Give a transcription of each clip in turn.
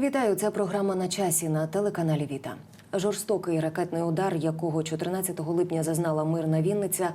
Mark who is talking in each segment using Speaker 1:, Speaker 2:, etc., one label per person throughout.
Speaker 1: Вітаю, це програма на часі на телеканалі Віта. Жорстокий ракетний удар, якого 14 липня зазнала мирна Вінниця,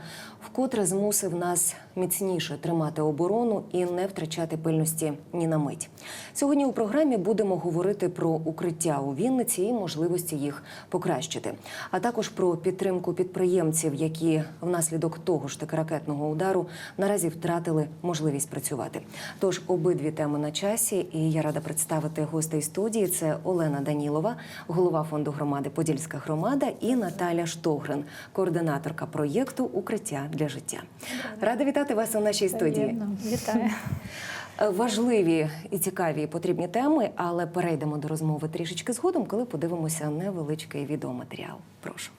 Speaker 1: вкотре змусив нас міцніше тримати оборону і не втрачати пильності ні на мить. Сьогодні у програмі будемо говорити про укриття у Вінниці і можливості їх покращити, а також про підтримку підприємців, які внаслідок того ж таки ракетного удару наразі втратили можливість працювати. Тож обидві теми на часі, і я рада представити гостей студії. Це Олена Данілова, голова фонду громади Подільська громада, і Наталя Штогрин, координаторка проєкту Укриття для життя. Рада вітати вас у нашій студії.
Speaker 2: Вітаю.
Speaker 1: Е, Важливі і цікаві і потрібні теми, але перейдемо до розмови трішечки згодом, коли подивимося невеличкий відеоматеріал. Прошу.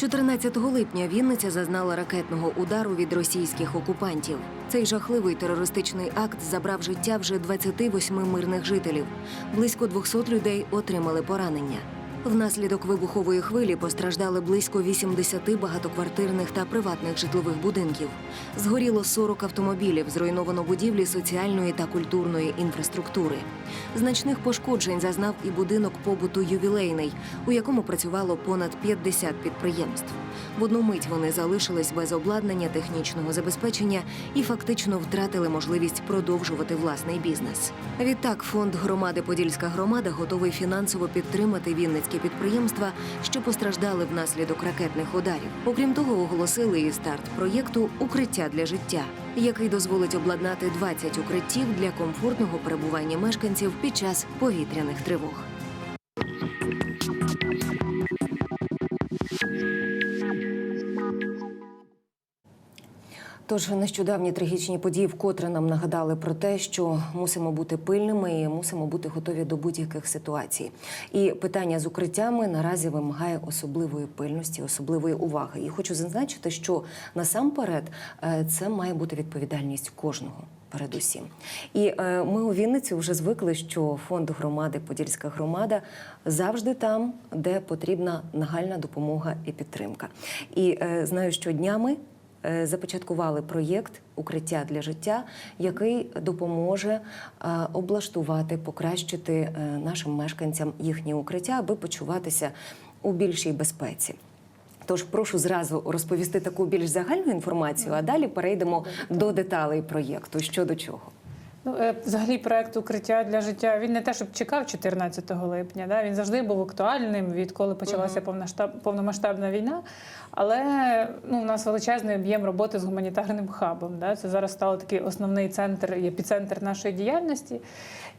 Speaker 1: 14 липня Вінниця зазнала ракетного удару від російських окупантів. Цей жахливий терористичний акт забрав життя вже 28 мирних жителів. Близько 200 людей отримали поранення. Внаслідок вибухової хвилі постраждали близько 80 багатоквартирних та приватних житлових будинків. Згоріло 40 автомобілів, зруйновано будівлі соціальної та культурної інфраструктури. Значних пошкоджень зазнав і будинок побуту ювілейний, у якому працювало понад 50 підприємств. В одну мить вони залишились без обладнання, технічного забезпечення і фактично втратили можливість продовжувати власний бізнес. Відтак, фонд громади Подільська громада готовий фінансово підтримати вінницькі підприємства, що постраждали внаслідок ракетних ударів. Окрім того, оголосили і старт проєкту Укриття для життя, який дозволить обладнати 20 укриттів для комфортного перебування мешканців під час повітряних тривог. Тож нещодавні трагічні події вкотре нам нагадали про те, що мусимо бути пильними і мусимо бути готові до будь-яких ситуацій. І питання з укриттями наразі вимагає особливої пильності, особливої уваги. І хочу зазначити, що насамперед е, це має бути відповідальність кожного. Передусім, і е, ми у Вінниці вже звикли, що фонд громади Подільська громада завжди там, де потрібна нагальна допомога і підтримка. І е, знаю, що днями започаткували проєкт Укриття для життя, який допоможе е, облаштувати, покращити е, нашим мешканцям їхні укриття, аби почуватися у більшій безпеці. Тож прошу зразу розповісти таку більш загальну інформацію, а далі перейдемо до деталей проєкту. Що до чого.
Speaker 2: Ну, е, взагалі, проект укриття для життя він не те, щоб чекав 14 липня. Да? Він завжди був актуальним, відколи почалася повномасштабна війна. Але ну, у нас величезний об'єм роботи з гуманітарним хабом. Да? Це зараз стало такий основний центр епіцентр нашої діяльності.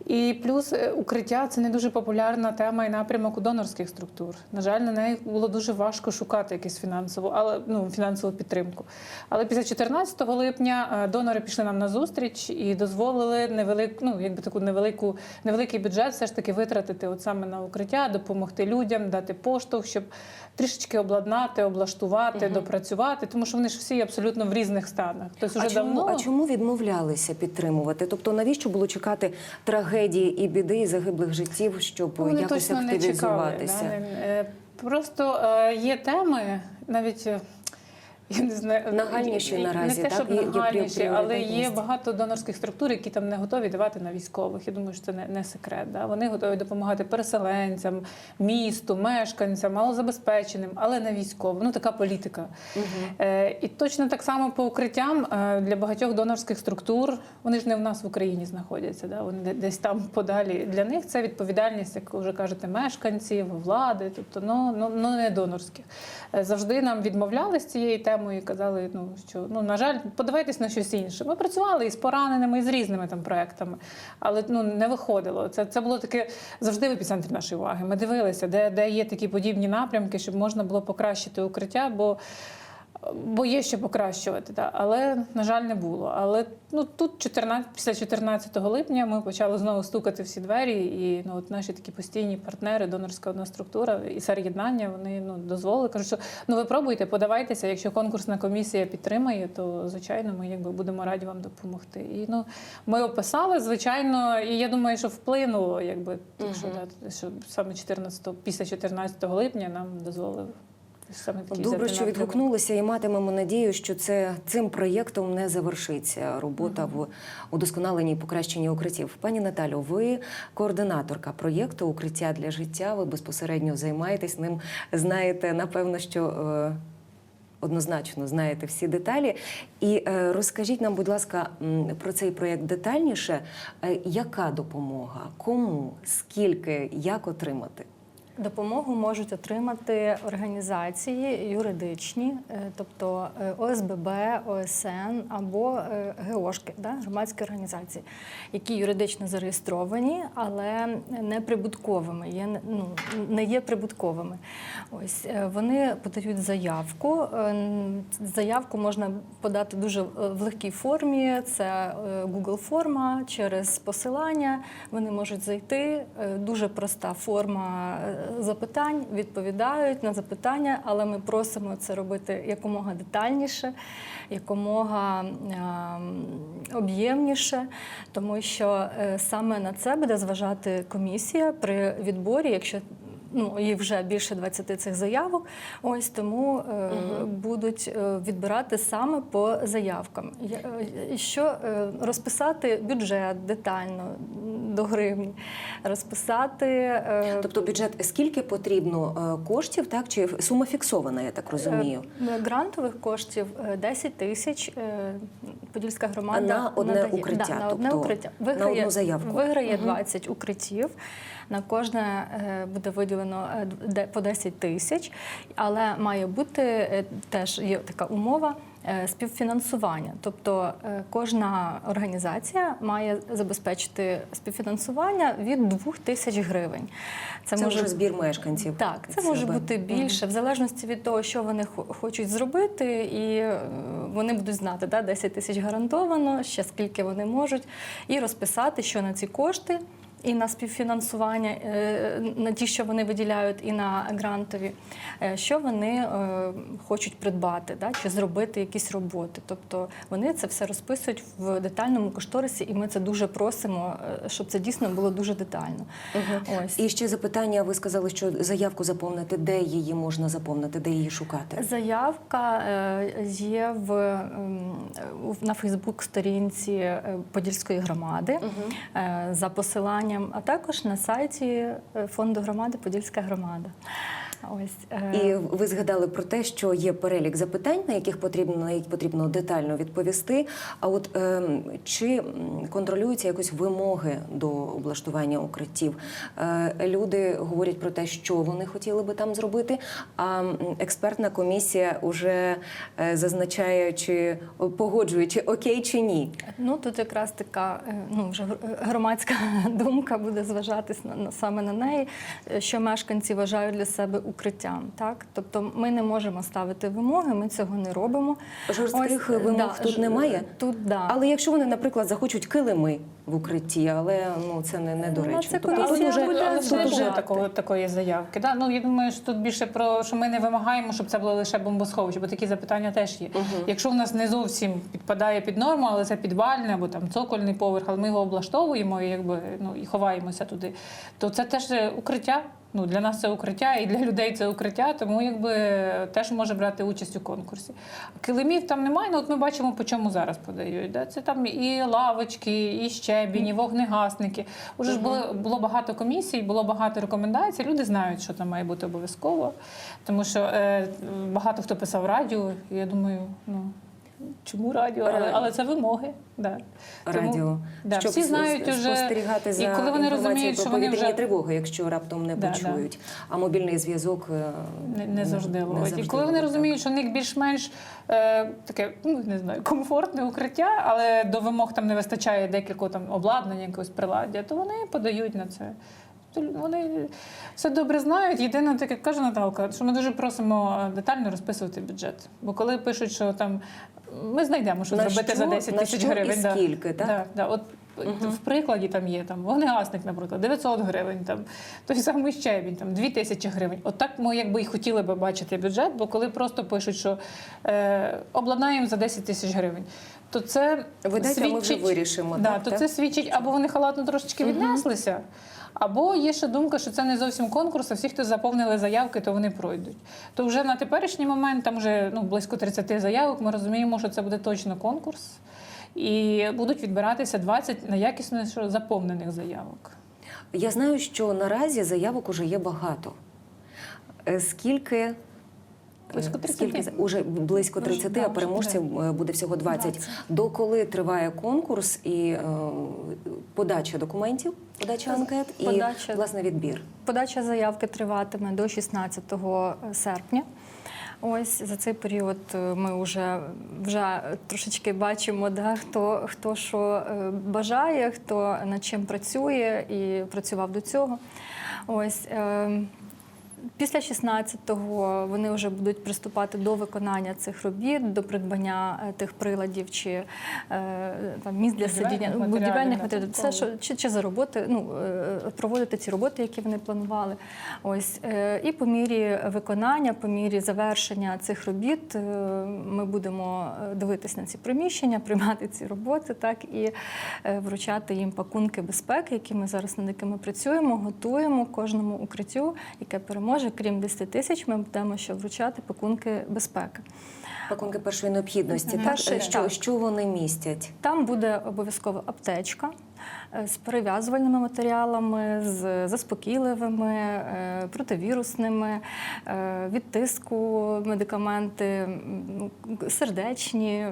Speaker 2: І плюс е, укриття це не дуже популярна тема і напрямок у донорських структур. На жаль, на неї було дуже важко шукати якусь фінансову, але ну фінансову підтримку. Але після 14 липня е, донори пішли нам на зустріч і дозволили невелик, ну якби таку невелику, невеликий бюджет все ж таки витратити от саме на укриття, допомогти людям, дати поштовх, щоб трішечки обладнати, облаштувати, допрацювати, тому що вони ж всі абсолютно в різних станах. Тобто вже
Speaker 1: а, чому,
Speaker 2: давно
Speaker 1: а чому відмовлялися підтримувати? Тобто, навіщо було чекати трагедії і біди і загиблих життів, щоб
Speaker 2: Вони
Speaker 1: якось
Speaker 2: точно не чекали.
Speaker 1: активізуватися?
Speaker 2: Да? Просто е, є теми, навіть е, я не знаю,
Speaker 1: Нагальніші
Speaker 2: не-
Speaker 1: наразі,
Speaker 2: не те,
Speaker 1: так?
Speaker 2: щоб нагальніші, але є багато донорських структур, які там не готові давати на військових. Я думаю, що це не, не секрет. Да? Вони готові допомагати переселенцям, місту, мешканцям, малозабезпеченим, але не військовим. Ну така політика. Е, і точно так само по укриттям е, для багатьох донорських структур. Вони ж не в нас в Україні знаходяться. Да? Вони десь там подалі. Для них це відповідальність, як вже кажете, мешканців, влади, тобто ну, ну, ну не донорських. Е, Завжди нам відмовляли з цієї теми і казали, ну що ну на жаль, подавайтесь на щось інше. Ми працювали і з пораненими, і з різними там проектами, але ну не виходило. Це, це було таке завжди в епіцентрі нашої уваги. Ми дивилися, де, де є такі подібні напрямки, щоб можна було покращити укриття, бо. Бо є що покращувати, да. але на жаль, не було. Але ну тут 14, після 14 липня ми почали знову стукати всі двері, і ну от наші такі постійні партнери, донорська одна структура і сер'єднання, вони ну дозволили. кажуть, що ну ви пробуйте, подавайтеся. Якщо конкурсна комісія підтримає, то звичайно ми якби будемо раді вам допомогти. І ну ми описали, звичайно, і я думаю, що вплинуло, якби якщо, да, що саме 14, після 14 липня нам дозволили саме такий
Speaker 1: Добре, що відгукнулися, і матимемо надію, що це цим проєктом не завершиться робота в удосконаленні і покращенні укриттів. Пані Наталю, ви координаторка проєкту Укриття для життя. Ви безпосередньо займаєтесь ним. Знаєте, напевно, що. е, Однозначно знаєте всі деталі. І е, розкажіть нам, будь ласка, про цей проєкт детальніше. Е, яка допомога? Кому? Скільки? Як отримати?
Speaker 3: Допомогу можуть отримати організації юридичні, е, тобто е, ОСББ, ОСН або е, ГОшки, да, громадські організації, які юридично зареєстровані, але не прибутковими, є, ну, не є прибутковими. Ось вони подають заявку. Заявку можна подати дуже в легкій формі. Це Google форма через посилання. Вони можуть зайти. Дуже проста форма запитань, відповідають на запитання, але ми просимо це робити якомога детальніше, якомога ем, об'ємніше, тому що е, саме на це буде зважати комісія при відборі, якщо ну, їх вже більше 20 цих заявок. Ось тому е, будуть е, відбирати саме по заявкам. Е, Що е, розписати бюджет детально до гривні, розписати. е,
Speaker 1: Тобто бюджет скільки потрібно е, коштів, так чи сума фіксована, я так розумію.
Speaker 3: Е, Грантових коштів е, 10 тисяч е, Подільська громада
Speaker 1: На одне
Speaker 3: надає.
Speaker 1: укриття,
Speaker 3: Да, на одне
Speaker 1: тобто
Speaker 3: укриття.
Speaker 1: на одну заявку.
Speaker 3: Виграє
Speaker 1: Мгм.
Speaker 3: 20 укриттів. На кожне е, буде виділено е, по 10 тисяч, але має бути е, теж є така умова. Співфінансування, тобто кожна організація має забезпечити співфінансування від 2 тисяч гривень.
Speaker 1: Це, вже збір мешканців.
Speaker 3: Так, це
Speaker 1: від
Speaker 3: може
Speaker 1: себе.
Speaker 3: бути більше, в залежності від того, що вони хо- хочуть зробити, і вони будуть знати, да, 10 тисяч гарантовано, ще скільки вони можуть, і розписати, що на ці кошти. І на співфінансування, е, на ті, що вони виділяють, і на грантові, е, що вони е, хочуть придбати, да, чи зробити якісь роботи. Тобто вони це все розписують в детальному кошторисі, і ми це дуже просимо, щоб це дійсно було дуже детально. Ось.
Speaker 1: І ще запитання. Ви сказали, що заявку заповнити, де її можна заповнити, де її шукати?
Speaker 3: Заявка є в, ем, на Фейсбук-сторінці Подільської громади е, за посиланням, а також на сайті е, фонду громади Подільська громада. Ось е,
Speaker 1: І ви згадали про те, що є перелік запитань, на яких потрібно на які потрібно детально відповісти. А от ем, чи контролюються якось вимоги до облаштування укриттів? Е, люди говорять про те, що вони хотіли би там зробити. А експертна комісія вже е, зазначає, чи погоджує, чи окей, чи ні.
Speaker 3: Ну тут якраз така ну вже гр- громадська думка буде зважатись на, саме на неї, що мешканці вважають для себе укриттям. Так, тобто ми не можемо ставити вимоги, ми цього не робимо.
Speaker 1: Жорстких
Speaker 3: Ось, е,
Speaker 1: вимог тут
Speaker 3: ж-
Speaker 1: немає?
Speaker 3: Тут да.
Speaker 1: Але якщо вони, наприклад, захочуть килими в укритті, але ну це не, не доречно.
Speaker 3: це
Speaker 1: Тобто тут уже
Speaker 3: буде вже-
Speaker 2: вже такого такої заявки. Да? Ну я думаю, що тут більше про що ми не вимагаємо, щоб це було лише бомбосховище, бо такі запитання теж є. Якщо в нас не зовсім підпадає під норму, але це підвальне або там цокольний поверх, але ми його облаштовуємо і якби ну і ховаємося туди, то це теж е, укриття. Ну для нас це укриття, і для людей це укриття, тому якби теж може брати участь у конкурсі. Килимів там немає. Ну от ми бачимо, по чому зараз подають. Да? Це там і лавочки, і щебінь, і вогнегасники. Уже ж було, було багато комісій, було багато рекомендацій. Люди знають, що там має бути обов'язково. Тому що е, багато хто писав радіо. І я думаю, ну чому радіо? Але, але це вимоги. Да. Тому-
Speaker 1: радіо,
Speaker 2: да,
Speaker 1: щоб
Speaker 2: всі знають уже,
Speaker 1: спостерігати за
Speaker 2: і коли вони розуміють,
Speaker 1: про
Speaker 2: що вони вже
Speaker 1: тривоги, якщо раптом не
Speaker 2: Да,
Speaker 1: почують. А мобільний зв'язок е,
Speaker 2: не, не завжди ловить. І коли вони
Speaker 1: ловить,
Speaker 2: розуміють, що в них більш-менш е, таке, ну не знаю, комфортне укриття, але до вимог там не вистачає декількох там обладнання, якогось приладдя, то вони подають на це. Вони все добре знають. Єдине, так як каже Наталка, що ми дуже просимо е, детально розписувати бюджет. Бо коли пишуть, що там ми знайдемо, що
Speaker 1: На
Speaker 2: зробити
Speaker 1: що?
Speaker 2: за 10
Speaker 1: На
Speaker 2: тисяч
Speaker 1: і
Speaker 2: гривень. да.
Speaker 1: скільки, так?
Speaker 2: Да, да. От в прикладі там є там вогнегасник, наприклад, 900 гривень, там той самий щебінь, там 2 тисячі гривень. От так ми якби і хотіли би бачити бюджет, бо коли просто пишуть, що е, обладнаємо за 10 тисяч гривень, то це
Speaker 1: Ви дайте, а ми вже вирішимо,
Speaker 2: Да,
Speaker 1: так,
Speaker 2: то
Speaker 1: так?
Speaker 2: це свідчить, або вони халатно трошечки віднеслися. Або є ще думка, що це не зовсім конкурс, а всі, хто заповнили заявки, то вони пройдуть. То вже на теперішній момент там вже ну, близько 30 заявок. Ми розуміємо, що це буде точно конкурс, і будуть відбиратися 20 на якісно заповнених заявок.
Speaker 1: Я знаю, що наразі заявок уже є багато. Е, Скільки? Е,
Speaker 2: Близько 30.
Speaker 1: Скільки уже близько
Speaker 2: Вже,
Speaker 1: 30,
Speaker 2: да,
Speaker 1: а переможців е, буде всього 20.
Speaker 3: 20.
Speaker 1: До коли триває конкурс і е, подача документів, подача анкет і
Speaker 3: Подача-
Speaker 1: власне відбір?
Speaker 3: Подача заявки триватиме до 16 серпня. Ось за цей період е, ми вже, вже трошечки бачимо, да, хто, хто що е, бажає, хто над чим працює і працював до цього. Ось. е, Після 16-го вони вже будуть приступати до виконання цих робіт, до придбання е, тих приладів чи е, там, місць для сидіння, будівельних
Speaker 2: да,
Speaker 3: матеріалів. Все, що чи, чи за роботи, ну е, проводити ці роботи, які вони планували. Ось і по мірі виконання, по мірі завершення цих робіт, ми будемо дивитись на ці приміщення, приймати ці роботи, так і вручати їм пакунки безпеки, які ми зараз над якими працюємо, готуємо кожному укриттю, яке переможе. Крім 10 тисяч, ми будемо ще вручати пакунки безпеки.
Speaker 1: Пакунки першої необхідності.
Speaker 3: Мгм.
Speaker 1: Так?
Speaker 3: Перший,
Speaker 1: Е, що,
Speaker 3: так.
Speaker 1: що вони містять?
Speaker 3: Там буде обов'язково аптечка з перев'язувальними матеріалами, з заспокійливими, е, противірусними, е, від тиску медикаменти, сердечні,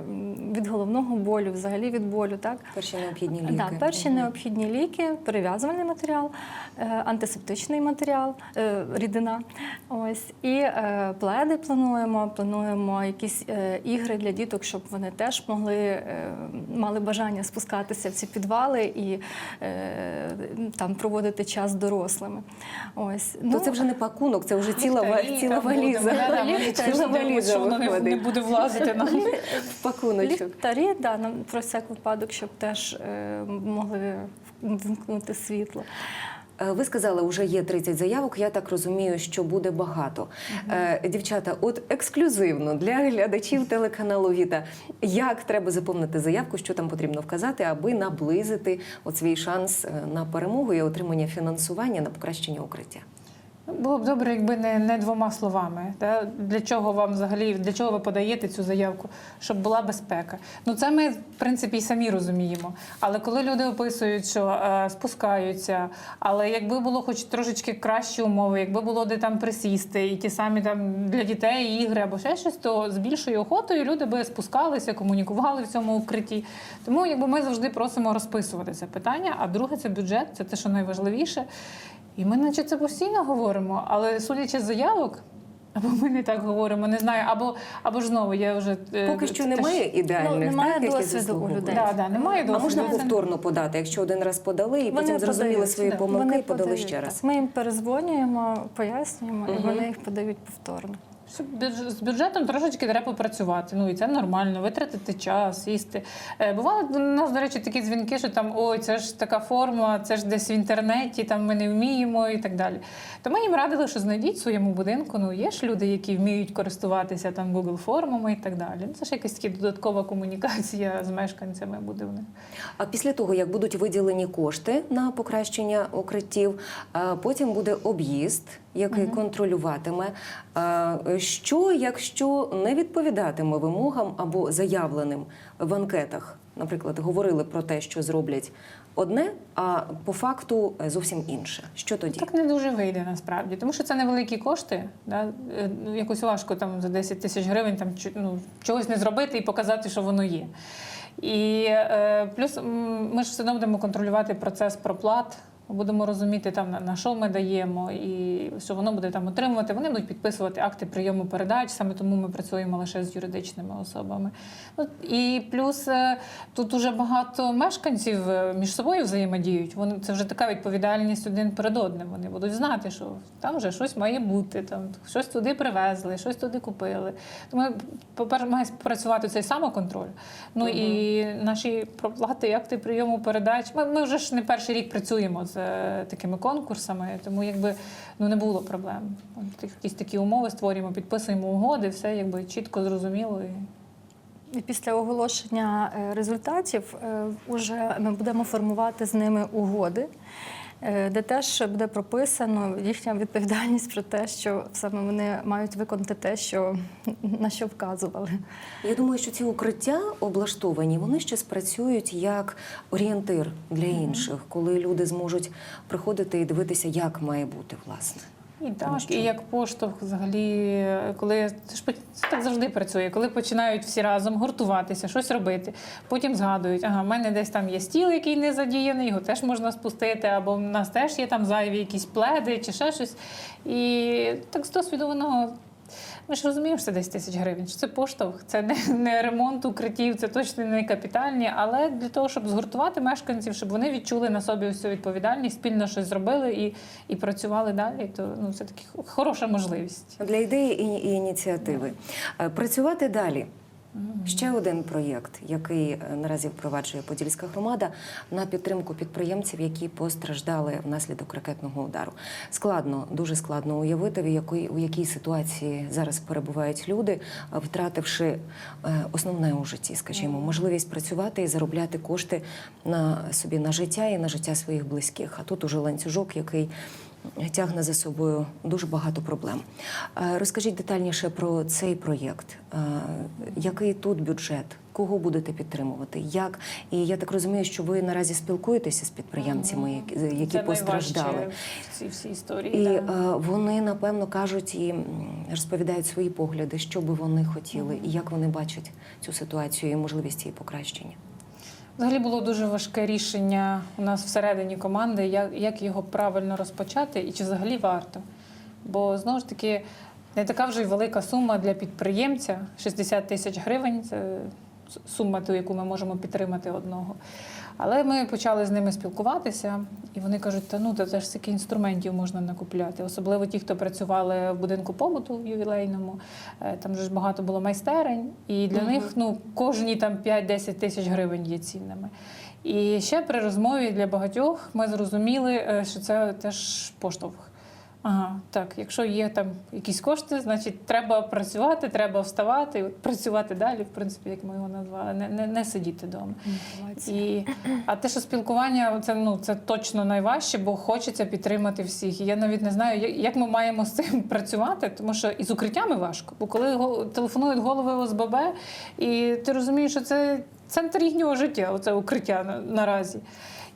Speaker 3: від головного болю, взагалі від болю. Так?
Speaker 1: Перші необхідні ліки.
Speaker 3: Да, перші необхідні ліки, перев'язувальний матеріал, е, антисептичний матеріал, е, рідина. Ось і е, пледи плануємо. Плануємо якісь е, ігри для діток, щоб вони теж могли е, мали бажання спускатися в ці підвали і е, там проводити час з дорослими. Ось
Speaker 1: То це вже не пакунок, це вже ціла, ціла валіза. Ціла валіза
Speaker 2: що воно не, не буде влазити нам.
Speaker 1: в пакуночок.
Speaker 3: ліхтарі, да, нам про всяк випадок, щоб теж е, могли вмкнути світло.
Speaker 1: Е, Ви сказали, вже є 30 заявок. Я так розумію, що буде багато. Е, Дівчата, от ексклюзивно для глядачів телеканалу Віта, як треба заповнити заявку, що там потрібно вказати, аби наблизити от свій шанс е, на перемогу і отримання фінансування на покращення укриття.
Speaker 2: Було б добре, якби не, не двома словами. Да? Для чого вам взагалі, для чого ви подаєте цю заявку? Щоб була безпека. Ну це ми, в принципі, і самі розуміємо. Але коли люди описують, що е, спускаються, але якби було хоч трошечки кращі умови, якби було де там присісти, і ті самі там для дітей ігри або ще щось, то з більшою охотою люди би спускалися, комунікували в цьому укритті. Тому якби ми завжди просимо розписувати це питання. А друге це бюджет, це те, що найважливіше. І ми, наче це постійно говоримо, але судячи з заявок, або ми не так говоримо, не знаю, або, або ж знову я вже е,
Speaker 1: Поки що
Speaker 2: теж-
Speaker 1: немає ідеальних,
Speaker 3: Ну, немає
Speaker 1: так,
Speaker 3: досвіду у людей.
Speaker 2: Да, да, немає
Speaker 1: А можна повторно подати, якщо один раз подали, і
Speaker 3: Вони
Speaker 1: потім зрозуміли
Speaker 3: подають,
Speaker 1: свої помилки
Speaker 3: Вони
Speaker 1: і подали
Speaker 3: подають,
Speaker 1: ще
Speaker 3: так.
Speaker 1: раз.
Speaker 3: Ми їм перезвонюємо, пояснюємо, і вони їх подають повторно.
Speaker 2: Щоб З бюджетом трошечки треба попрацювати. Ну і це нормально, витратити час, сісти. Е, Бували у нас, до речі, такі дзвінки, що там ой, це ж така форма, це ж десь в інтернеті, там ми не вміємо і так далі. То ми їм радили, що знайдіть в своєму будинку. Ну є ж люди, які вміють користуватися там Google формами і так далі. Ну, Це ж якась така додаткова комунікація з мешканцями буде в них.
Speaker 1: А після того, як будуть виділені кошти на покращення укриттів, е, потім буде об'їзд, який контролюватиме, е, що якщо не відповідатиме вимогам або заявленим в анкетах, наприклад, говорили про те, що зроблять одне, а по факту е, зовсім інше. Що тоді?
Speaker 2: Так не дуже вийде насправді, тому що це невеликі кошти. Да? Е, ну, Якось важко там за 10 тисяч гривень там ну, чогось не зробити і показати, що воно є. І е, плюс ми ж все одно будемо контролювати процес проплат. Будемо розуміти, там на, що ми даємо, і що воно буде там отримувати. Вони будуть підписувати акти прийому передач. Саме тому ми працюємо лише з юридичними особами. Ну і плюс е, тут дуже багато мешканців е, між собою взаємодіють. Вони це вже така відповідальність один перед одним. Вони будуть знати, що там вже щось має бути, там щось туди привезли, щось туди купили. Тому, по-перше, має працювати цей самоконтроль. Ну і наші проплати, акти прийому передач. Ми, ми вже ж не перший рік працюємо з е, такими конкурсами, тому якби ну не було проблем. Якісь такі умови створюємо, підписуємо угоди, все якби чітко зрозуміло. І
Speaker 3: після оголошення е, результатів е, уже ми будемо формувати з ними угоди. Е, де теж буде прописано їхня відповідальність про те, що саме вони мають виконати те, що на що вказували.
Speaker 1: Я думаю, що ці укриття облаштовані, вони ще спрацюють як орієнтир для інших, коли люди зможуть приходити і дивитися, як має бути власне.
Speaker 2: І так,
Speaker 1: що-
Speaker 2: і як поштовх, взагалі, коли це ж по- це так завжди працює, коли починають всі разом гуртуватися, щось робити, потім згадують, ага, в мене десь там є стіл, який не задіяний, його теж можна спустити, або в нас теж є там зайві якісь пледи чи ще щось. І так з досвіду воно. Ми ж розуміємо, що це 10 тисяч гривень. Це поштовх, це не, не ремонт укриттів, це точно не капітальні, але для того, щоб згуртувати мешканців, щоб вони відчули на собі всю відповідальність, спільно щось зробили і, і працювали далі, то ну, це таки хороша можливість.
Speaker 1: Для ідеї і ініціативи. Е, Працювати далі. Ще один проєкт, який е, наразі впроваджує Подільська громада на підтримку підприємців, які постраждали внаслідок ракетного удару. Складно, дуже складно уявити, в якій, у якій ситуації зараз перебувають люди, втративши е, основне у житті, скажімо, можливість працювати і заробляти кошти на собі на життя і на життя своїх близьких. А тут уже ланцюжок, який тягне за собою дуже багато проблем. Е, Розкажіть детальніше про цей проєкт. Е, Який тут бюджет? Кого будете підтримувати? Як? І я так розумію, що ви наразі спілкуєтеся з підприємцями, які,
Speaker 2: це
Speaker 1: постраждали.
Speaker 2: найважче в цій всій історії.
Speaker 1: І
Speaker 2: да.
Speaker 1: е, вони напевно кажуть і розповідають свої погляди, що би вони хотіли, і як вони бачать цю ситуацію і можливість її покращення.
Speaker 2: Взагалі було дуже важке рішення у нас всередині команди, як, як його правильно розпочати і чи взагалі варто. Бо знову ж таки не така вже й велика сума для підприємця 60 тисяч гривень це сума, ту, яку ми можемо підтримати одного. Але ми почали з ними спілкуватися, і вони кажуть, та ну та це ж стільки інструментів можна накупляти. Особливо ті, хто працювали в будинку побуту в ювілейному. Е, Там ж багато було майстерень, і для
Speaker 1: Мгм.
Speaker 2: них ну кожні там 5-10 тисяч гривень є цінними. І ще при розмові для багатьох ми зрозуміли, е, що це теж поштовх. Ага, так, якщо є там якісь кошти, значить треба працювати, треба вставати, працювати далі, в принципі, як ми його назвали, не, не, не сидіти вдома. І, а те, що спілкування, це, ну, це точно найважче, бо хочеться підтримати всіх. І я навіть не знаю, як- ми маємо з цим працювати, тому що і з укриттями важко. Бо коли телефонують голови ОСББ, і ти розумієш, що це центр їхнього життя, оце укриття на, наразі.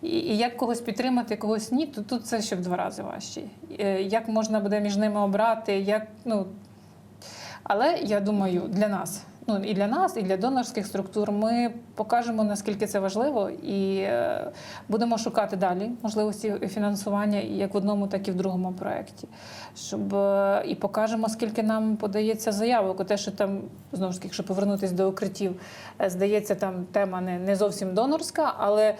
Speaker 2: І, і як когось підтримати, когось ні, то тут це ще в два рази важче. Е, Як можна буде між ними обрати, як, ну, але я думаю, для нас, ну і для нас, і для донорських структур, ми покажемо наскільки це важливо, і е, будемо шукати далі можливості фінансування як в одному, так і в другому проєкті. Щоб е, і покажемо, скільки нам подається заявок. Те, що там знову ж таки, якщо повернутися до укриттів, здається, там тема не, не зовсім донорська, але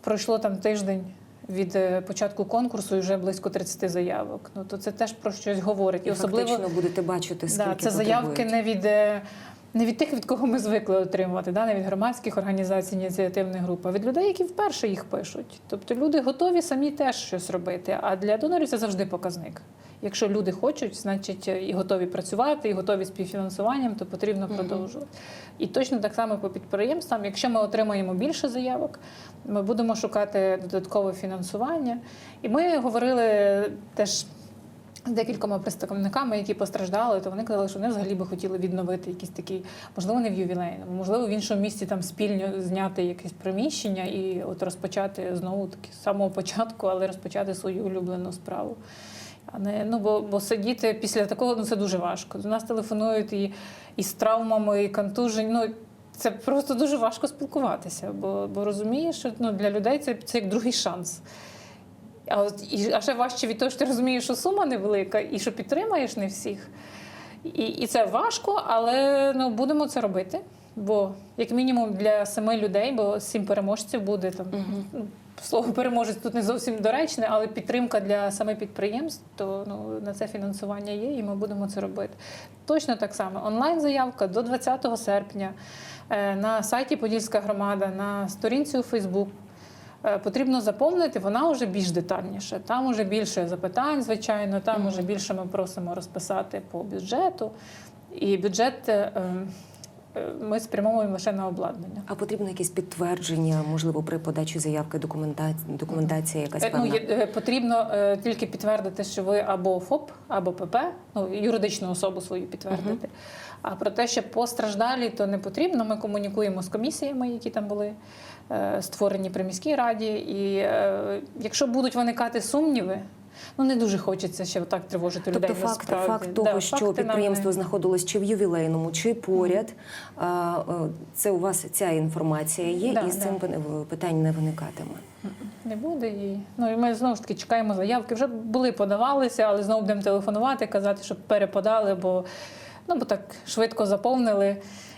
Speaker 2: пройшло там тиждень. Від е, початку конкурсу і вже близько 30 заявок. Ну то це теж про щось говорить.
Speaker 1: І фактично будете бачити, скільки
Speaker 2: Да, це заявки не від, е, не від тих, від кого ми звикли отримувати, да, не від громадських організацій, ініціативних груп, а від людей, які вперше їх пишуть. Тобто люди готові самі теж щось робити. А для донорів це завжди показник. Якщо люди хочуть, значить е, і готові працювати, і готові співфінансуванням, то потрібно продовжувати. І точно так само по підприємствам. Якщо ми отримаємо більше заявок, ми будемо шукати додаткове фінансування. І ми говорили теж з декількома представниками, які постраждали, то вони казали, що вони взагалі би хотіли відновити якісь такі, можливо, не в ювілейному, можливо, в іншому місці там спільно зняти якесь приміщення і от розпочати знову таки з самого початку, але розпочати свою улюблену справу. А не, ну, бо, бо сидіти після такого ну, це дуже важко. До нас телефонують і, і з травмами, і контужень. Ну, це просто дуже важко спілкуватися, бо, бо розумієш, що ну, для людей це, це як другий шанс. А, от, і, а ще важче від того, що ти розумієш, що сума невелика і що підтримаєш не всіх. І, і це важко, але ну, будемо це робити. Бо, як мінімум, для семи людей, бо сім переможців буде там. ну, Слово переможець тут не зовсім доречне, але підтримка для саме підприємств, то ну, на це фінансування є, і ми будемо це робити. Точно так само. Онлайн-заявка до 20 серпня на сайті Подільська громада, на сторінці у Фейсбук. Е, Потрібно заповнити, вона вже більш детальніше. Там вже більше запитань, звичайно, там вже більше ми просимо розписати по бюджету. І бюджет е, е, ми спрямовуємо лише на обладнання.
Speaker 1: А потрібно якесь підтвердження, можливо, при подачі заявки документація, документація якась
Speaker 2: Е,
Speaker 1: певна?
Speaker 2: Ну, е, потрібно е, тільки підтвердити, що ви або ФОП, або ПП, ну, юридичну особу свою підтвердити. А про те, що постраждалі, то не потрібно. Ми комунікуємо з комісіями, які там були е, створені при міській раді. І е, якщо будуть виникати сумніви, ну не дуже хочеться ще так тривожити
Speaker 1: Тобто
Speaker 2: людей.
Speaker 1: факт, факт того,
Speaker 2: Да,
Speaker 1: що
Speaker 2: факти нам
Speaker 1: підприємство знаходилось чи в ювілейному, чи поряд, а, е, це у вас ця інформація є,
Speaker 2: Да,
Speaker 1: і з
Speaker 2: да.
Speaker 1: цим питань не виникатиме.
Speaker 2: Не буде і ну і ми знову ж таки чекаємо заявки. Вже були подавалися, але знову будемо телефонувати, казати, щоб переподали, бо ну бо так швидко заповнили.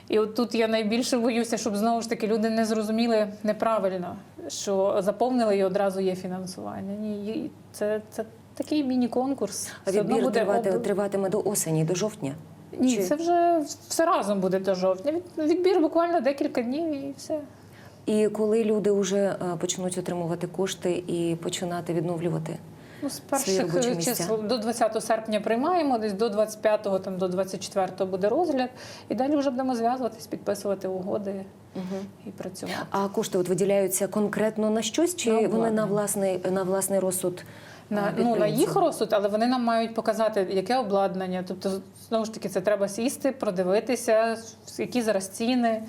Speaker 2: І от тут я найбільше боюся, щоб знову ж таки люди не зрозуміли неправильно, що заповнили і одразу є фінансування. Ні, це, це такий міні-конкурс.
Speaker 1: А відбір
Speaker 2: буде
Speaker 1: тривати,
Speaker 2: об-
Speaker 1: триватиме до осені, до жовтня.
Speaker 2: Ні,
Speaker 1: Чи-
Speaker 2: це вже все разом буде до жовтня. Від- Відбір буквально декілька днів і все.
Speaker 1: І коли люди вже е, почнуть отримувати кошти і починати відновлювати.
Speaker 2: Ну, з перших
Speaker 1: місця.
Speaker 2: чисел до 20 серпня приймаємо, десь до 25-го, там до 24-го буде розгляд, і далі вже будемо зв'язуватись, підписувати угоди і працювати.
Speaker 1: А кошти от виділяються конкретно на щось, чи
Speaker 2: На
Speaker 1: вони на власний на власний розсуд? е,
Speaker 2: На, ну, на їх розсуд, але вони нам мають показати, яке обладнання. Тобто, знову ж таки, це треба сісти, продивитися, які зараз ціни.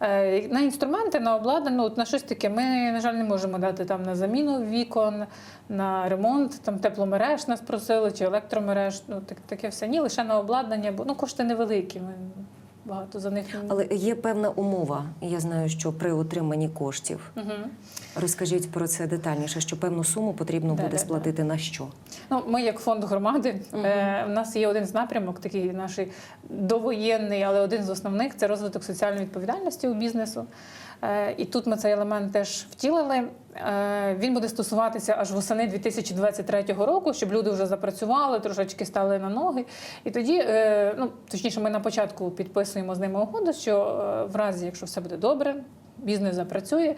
Speaker 2: Е, На інструменти, на обладнання, ну, на щось таке. Ми, на жаль, не можемо дати там на заміну вікон, на ремонт, там тепломереж нас просили, чи електромереж. Ну, так, таке все. Ні, лише на обладнання, бо ну, кошти невеликі. Ми багато за них.
Speaker 1: Але є певна умова. Я знаю, що при отриманні коштів
Speaker 2: Угу.
Speaker 1: розкажіть про це детальніше, що певну суму потрібно
Speaker 2: Да,
Speaker 1: буде
Speaker 2: да, да.
Speaker 1: сплатити на що?
Speaker 2: Ну, ми, як фонд громади, е, у нас є один з напрямок, такий наш довоєнний, але один з основних це розвиток соціальної відповідальності у бізнесу. Е, і тут ми цей елемент теж втілили. Е, він буде стосуватися аж восени 2023 року, щоб люди вже запрацювали, трошечки стали на ноги. І тоді, е, ну точніше, ми на початку підписуємо з ними угоду, що в разі, якщо все буде добре. Бізнес запрацює,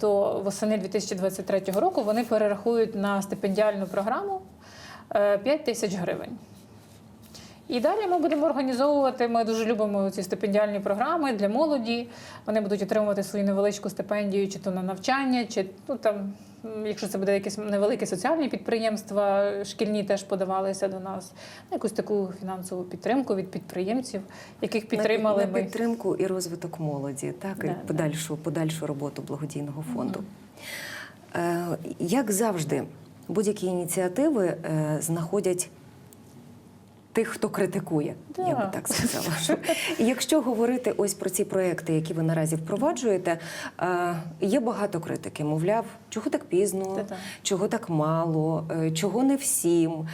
Speaker 2: то восени 2023 року вони перерахують на стипендіальну програму е, 5 тисяч гривень. І далі ми будемо організовувати. Ми дуже любимо ці стипендіальні програми для молоді. Вони будуть отримувати свою невеличку стипендію, чи то на навчання, чи ну там, якщо це буде якесь невелике соціальні підприємства, шкільні теж подавалися до нас. На якусь таку фінансову підтримку від підприємців, яких підтримали
Speaker 1: на, на
Speaker 2: ми.
Speaker 1: підтримку і розвиток молоді, так
Speaker 2: Да,
Speaker 1: і
Speaker 2: да.
Speaker 1: подальшу, подальшу роботу благодійного фонду. Е, як завжди, будь-які ініціативи е, знаходять. Тих, хто критикує, я би так сказала. Якщо говорити ось про ці проекти, які ви наразі впроваджуєте, е, є багато критики. Мовляв, чого так пізно, чого так мало, е, чого не всім.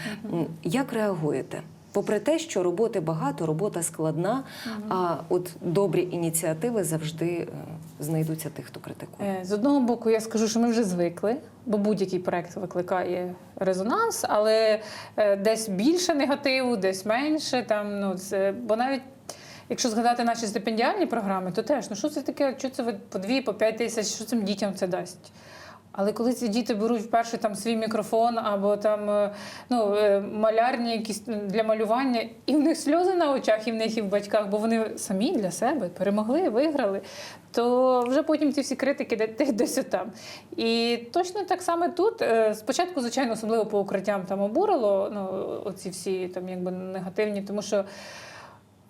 Speaker 1: Як реагуєте? Попри те, що роботи багато, робота складна, а от добрі ініціативи завжди е, знайдуться тих, хто критикує.
Speaker 2: Е, З одного боку, я скажу, що ми вже звикли, бо будь-який проект викликає резонанс, але е, десь більше негативу, десь менше. Там, ну, це, бо навіть якщо згадати наші стипендіальні програми, то теж ну що це таке? Що це ви по дві, по п'ять тисяч, що цим дітям це дасть? Але коли ці діти беруть вперше там свій мікрофон або там е, ну, е, малярні якісь для малювання, і в них сльози на очах, і в них і в батьках, бо вони самі для себе перемогли, виграли, то вже потім ці всі критики де- де- десь там. І точно так само тут. Е, Спочатку, звичайно, особливо по укриттям там обурило ну, оці всі там якби негативні, тому що.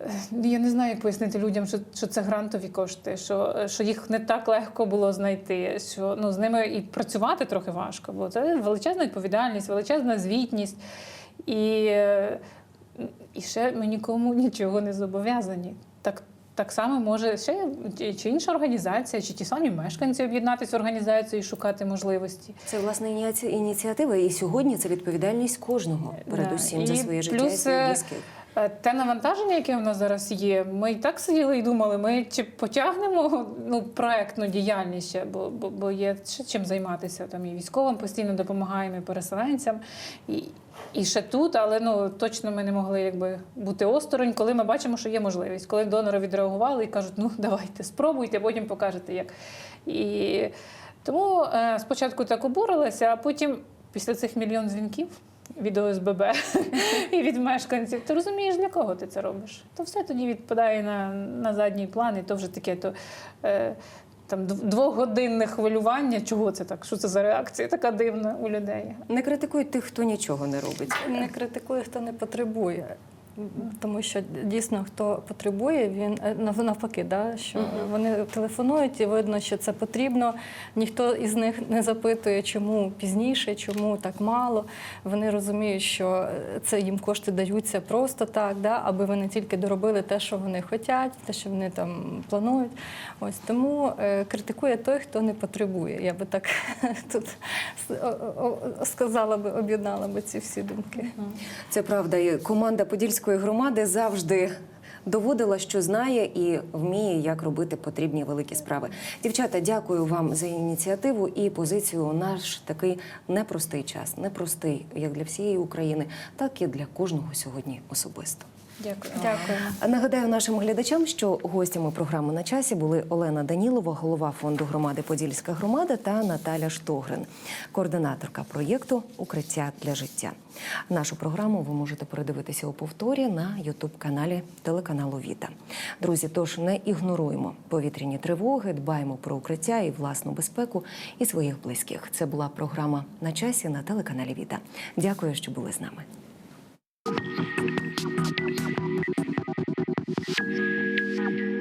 Speaker 2: Е, Я не знаю, як пояснити людям, що, що це грантові кошти, що, що їх не так легко було знайти, що ну, з ними і працювати трохи важко, бо це величезна відповідальність, величезна звітність. І, е, і ще ми нікому нічого не зобов'язані. Так, так само може ще чи- інша організація, чи ті самі мешканці об'єднатися в організацію і шукати можливості.
Speaker 1: Це власне ініці- ініціатива, і сьогодні це відповідальність кожного, передусім
Speaker 2: Да.
Speaker 1: за своє життя і своїх
Speaker 2: е,
Speaker 1: близьких.
Speaker 2: Е, Те навантаження, яке в нас зараз є, ми і так сиділи і думали, ми чи потягнемо ну, проектну діяльність, ще, бо, бо, бо є ще чим займатися. Там і військовим постійно допомагаємо, і переселенцям. І, і ще тут, але ну точно ми не могли якби бути осторонь, коли ми бачимо, що є можливість. Коли донори відреагували і кажуть, ну давайте, спробуйте, потім покажете як. І тому е, спочатку так обурилася, а потім після цих мільйон дзвінків від ОСББ і від мешканців. Ти розумієш, для кого ти це робиш? То все тоді відпадає на, на задній план, і то вже таке то. Е, там двогодинне хвилювання. Чого це так? Що це за реакція така дивна у людей?
Speaker 1: Не критикуй тих, хто нічого не робить.
Speaker 3: Не критикує, хто не потребує. Тому що дійсно хто потребує, він е, навпаки, да, що вони телефонують і видно, що це потрібно. Ніхто із них не запитує, чому пізніше, чому так мало. Вони розуміють, що е, це їм кошти даються просто так, да, аби вони тільки доробили те, що вони хочуть, те, що вони там планують. Ось тому е, критикує той, хто не потребує. Я би так тут сказала би, об'єднала би ці всі думки.
Speaker 1: Це правда. І команда Подільської громади завжди. Доводила, що знає і вміє, як робити потрібні великі справи. Дівчата, дякую вам за ініціативу і позицію у наш такий непростий час, непростий як для всієї України, так і для кожного сьогодні особисто.
Speaker 2: Дякую.
Speaker 3: Дякуємо.
Speaker 1: А Нагадаю нашим глядачам, що гостями програми на часі були Олена Данілова, голова фонду громади Подільська громада та Наталя Штогрин, координаторка проєкту Укриття для життя. Нашу програму ви можете передивитися у повторі на Ютуб-каналі телеканалу Віта. Друзі, тож не ігноруємо повітряні тривоги, дбаємо про укриття і власну безпеку і своїх близьких. Це була програма на часі на телеканалі Віта. Дякую, що були з нами. Thank you.